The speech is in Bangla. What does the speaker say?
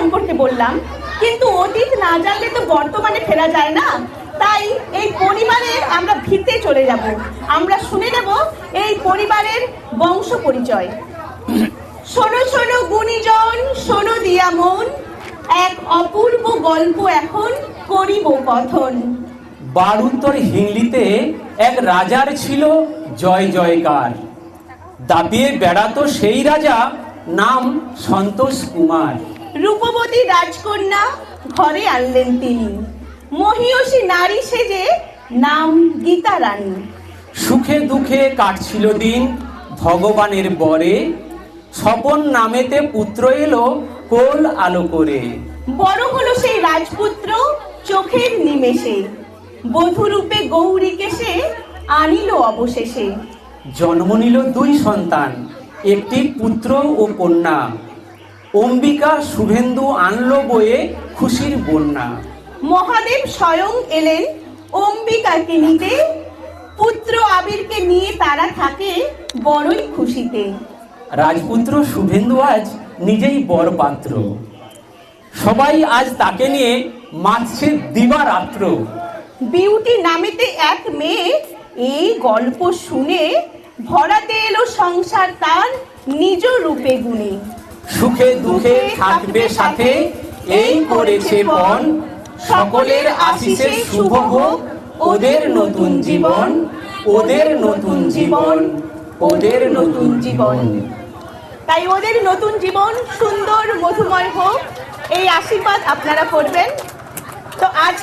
করলাম কিন্তু অতীত না জানলে তো বর্তমানে ফেরা যায় না। তাই এই পরিবারের আমরা ভিতে চলে যাব। আমরা শুনে নেব এই পরিবারের বংশ পরিচয়। শোনো শোনো গুণীজন, শোনো দিয়া মন। এক অপূর্ব গল্প এখন করিব কথন। বারুত্তর হিংলিতে এক রাজার ছিল জয় জয়কার। দাপিয়ে বেড়াতো সেই রাজা, নাম সন্তোষ কুমার। রূপবতী রাজকন্যা ঘরে আনলেন তিনি। মহিয়সী নারী সেজে নাম গীতা রানী। সুখে দুঃখে কাটছিল দিন ভগবানের বরে। স্বপন নামেতে পুত্র এলো কোল আলো করে। বড় হলো সেই রাজপুত্র চোখের নিমেষে। বধূরূপে গৌরীকে সে আনিল অবশেষে। জন্ম নিল দুই সন্তান একটি পুত্র ও কন্যা। অম্বিকা শুভেন্দু আনলো বয়ে খুশির বন্যা। মহাদেব স্বয়ং এলেন অম্বিকাকে নিতে। পুত্র আবিরকে নিয়ে তারা থাকে বড়ই খুশিতে। রাজপুত্র শুভেন্দু আজ নিজেই বর পাত্র সবাই আজ তাকে নিয়ে মাতছে দিবারাত্র। বিউটি নামেতে এক মেয়ে এই গল্প শুনে ভরাতে এলো সংসার তার নিজ রূপে গুণে। সুখে দুঃখে থাকবে সাথে, এই করেছে পণ সকলের আশিসে শুভ হোক ওদের নতুন জীবন, ওদের নতুন জীবন, ওদের নতুন জীবন। তাই ওদের নতুন জীবন, সুন্দর, মধুময় হোক, এই আশীর্বাদ আপনারা করবেন। তো আজ